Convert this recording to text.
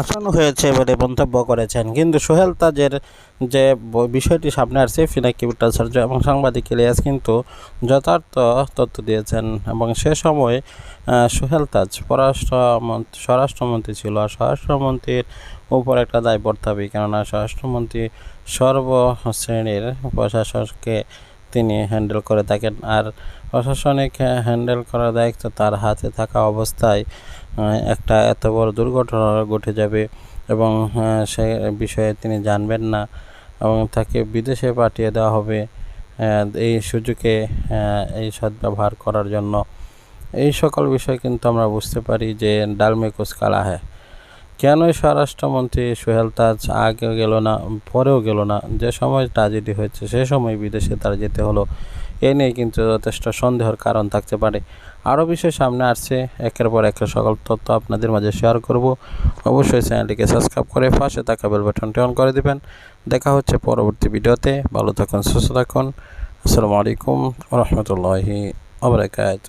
আসানো হয়েছে বলে মন্তব্য করেছেন। কিন্তু সোহেল তাজের যে বিষয়টি সামনে আসছে ফিনাকি ভট্টাচার্য এবং সাংবাদিক ইলিয়াস কিন্তু যথার্থ তথ্য দিয়েছেন। এবং সে সময় সোহেল তাজ পররাষ্ট্রমন্ত্রী স্বরাষ্ট্রমন্ত্রী ছিল। আর স্বরাষ্ট্রমন্ত্রীর উপর একটা দায়বদ্ধ হবে কেননা স্বরাষ্ট্রমন্ত্রী সর্বশ্রেণীর প্রশাসককে তিনি হ্যান্ডেল করে থাকেন। আর প্রশাসনিক হ্যান্ডেল করার দায়িত্ব তার হাতে থাকা অবস্থায় একটা এত বড় দুর্ঘটনা ঘটে যাবে এবং সে বিষয়ে তিনি জানবেন না এবং তাকে বিদেশে পাঠিয়ে দেওয়া হবে এই সুযোগে এই সদ্ব্যবহার করার জন্য। এই সকল বিষয় কিন্তু আমরা বুঝতে পারি যে ডালমে কুচ কালা হ্যায় কেন স্বরাষ্ট্রমন্ত্রী সোহেল তাজ আগে গেল না, পরেও গেল না? যে সময় ট্রাজেডি হয়েছে, সে সময় বিদেশে তার যেতে হলো। এ নিয়ে কিন্তু যথেষ্ট সন্দেহের কারণ থাকতে পারে। আরও বিষয় সামনে আসছে। একের পর এক সকল তথ্য আপনাদের মাঝে শেয়ার করব। অবশ্যই চ্যানেলটিকে সাবস্ক্রাইব করে পাশে থাকা বেল বাটনটি অন করে দিবেন। দেখা হচ্ছে পরবর্তী ভিডিওতে। ভালো থাকুন, সুস্থ থাকুন। আসসালামু আলাইকুম রহমতুল্লাহি আবরাকাত